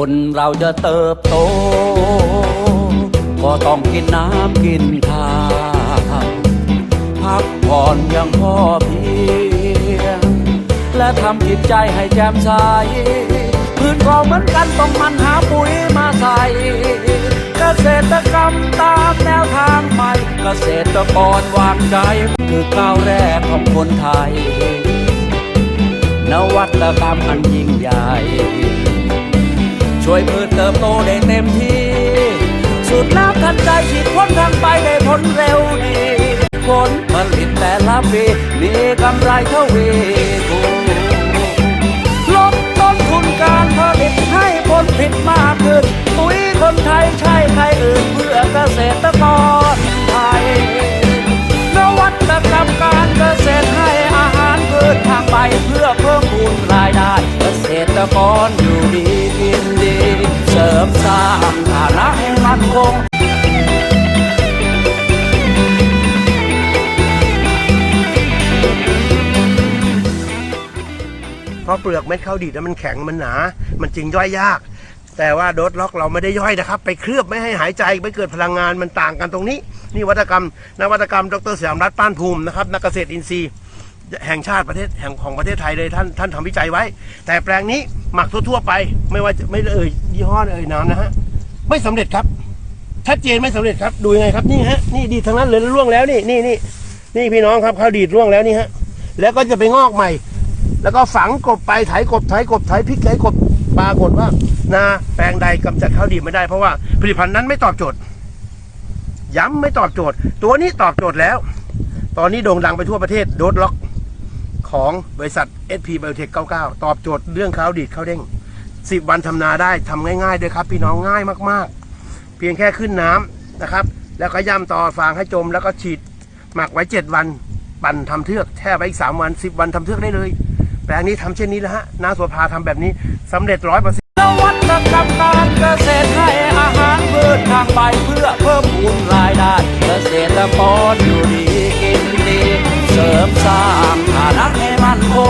คนเราจะเติบโต ก็ต้องกินน้ำกินข้าวพักผ่อนอย่างพอเพียง และทำจิตใจให้แจ่มใสพื้นก็เหมือนกันต้องมันหาปุ๋ยมาใส่เกษตรกรรมตามแนวทางใหม่ เกษตรกรวางใจคือก้าวแรกของคนไทย นวัตกรรมอันยิ่งใหญ่ วยพืชเติบโตได้เต็มที่ สุดแล้วทันใจฉีดพ้นทางไปได้ผลเร็วดี ผลผลิตแต่ละปีมีกำไรเท่าวีคูลดต้นทุนการผลิตให้ผลผลิตมากขึ้นปุ๋ยคนไทยใช่ใครอื่นเพื่อเกษตรกรไทยนวัตกรรมการเกษตรให้อาหารพืชทางใบเพื่อเพิ่มพูนรายได้เกษตรกร เพราะเปลือกเม็ดข้าวดีดนั้นมันแข็งมันหนา มันจึงย่อยยาก แต่ว่าโดสล็อกเราไม่ได้ย่อยนะครับ ไปเคลือบไม่ให้หายใจไม่เกิดพลังงานมันต่างกันตรงนี้ นี่วัตกรรมนวัตกรรม ดรเสียมรัตน์ป้านภูมินะครับนักเกษตรอินทรีย์แห่งชาติประเทศแห่งของประเทศไทยเลยท่านท่านทำวิจัยไว้ แต่แปลงนี้หมักทั่วๆไป ไม่ว่าจะไม่เอ่ยยี่ห้อเอ่ยนามนะฮะไม่สำเร็จครับชัดเจนไม่สำเร็จครับดูยังไงครับนี่ฮะนี่ดีทั้งนั้นเลยร่วงแล้วนี่นี่นี่นี่พี่น้องครับข้าวดีดร่วงแล้วนี่ฮะแล้วก็จะไปงอกใหม่ แล้วก็ฝังกบไปไถกบไถกบไถพริกไถกบปรากฏว่านาแปลงใดกำจัดข้าวดีไม่ได้เพราะว่าผลิตภัณฑ์นั้นไม่ตอบโจทย์ ย้ำไม่ตอบโจทย์ ตัวนี้ตอบโจทย์แล้ว ตอนนี้โด่งดังไปทั่วประเทศโดดล็อกของบริษัท SP Biotech 99 ตอบโจทย์เรื่องข้าวดีข้าวเด้ง10วันทำนาได้ทำง่ายๆด้วยครับ พี่น้องง่ายมากๆ เพียงแค่ขึ้นน้ำนะครับ แล้วก็ย่ำต่อฟางให้จมแล้วก็ฉีด หมักไว้ 7 วัน ปั่นทำเทือกแช่ไว้อีก 3 วัน 10 วันทำเทือกได้เลย แปลงนี้ทำเช่นนี้แล้วฮะนาสวพาทำแบบนี้สำเร็จร้อยเปอร์เซ็นต์นวัตกรรมการเกษตรให้อาหารพืชทางใบเพื่อเพิ่มพูนรายได้เกษตรกรอยู่ดีกินดี เสริมสร้างฐานะให้มั่นคง